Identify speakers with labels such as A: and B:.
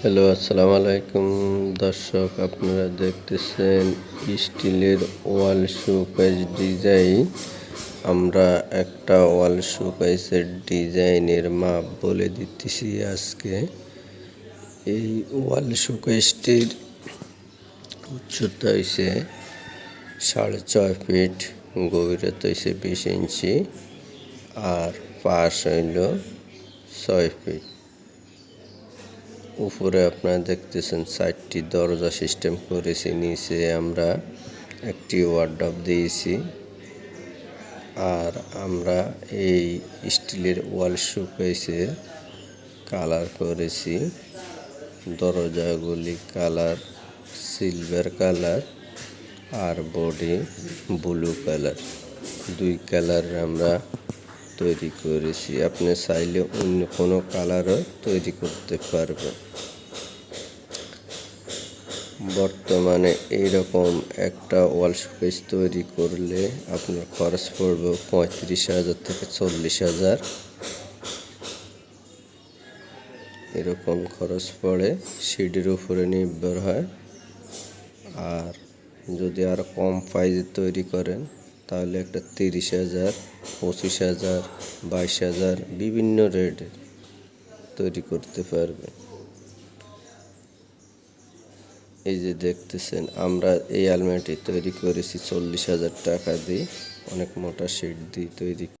A: Hello, আসসালামু আলাইকুম। দর্শক, আপনারা দেখতেছেন স্টিলের ওয়াল শোকেস ডিজাইন। আমরা একটা ওয়াল শোকেসের ডিজাইনের মাপ বলে দিতেছি আজকে। এই ওয়াল শোকেসটির উচ্চতা হইছে সাড়ে ছয় ফিট, গভীরতা হইছে বিশ ইঞ্চি, আর পাশ হইল ছয় ফিট। উপরে আপনারা দেখতেছেন চারটি দরজা সিস্টেম করেছি, নিচে আমরা একটি ওয়ার্ডব দিয়েছি আর আমরা এই স্টিলের ওয়াল শোকেসে কালার করেছি। দরজাগুলি কালার সিলভার কালার আর বডি ব্লু কালার দুই কালার আমরা তৈরি করেছি। আপনি চাইলে অন্য কোনো কালারও তৈরি করতে পারবেন। বর্তমানে এইরকম একটা ওয়াল শোকেস তৈরি করলে আপনার খরচ পড়বে পঁয়ত্রিশ হাজার থেকে চল্লিশ হাজার। এরকম খরচ পড়ে সিডির উপরে নির্ভর হয়। আর যদি আরও কম প্রাইজে তৈরি করেন তাহলে একটা তিরিশ হাজার, পঁচিশ হাজার, বাইশ হাজার বিভিন্ন রেটের তৈরি করতে পারবেন এই যে দেখতেছেন, আমরা এই আলমারিটি তৈরি করেছি চল্লিশ হাজার টাকা দিয়ে, অনেক মোটা শিট দিয়ে তৈরি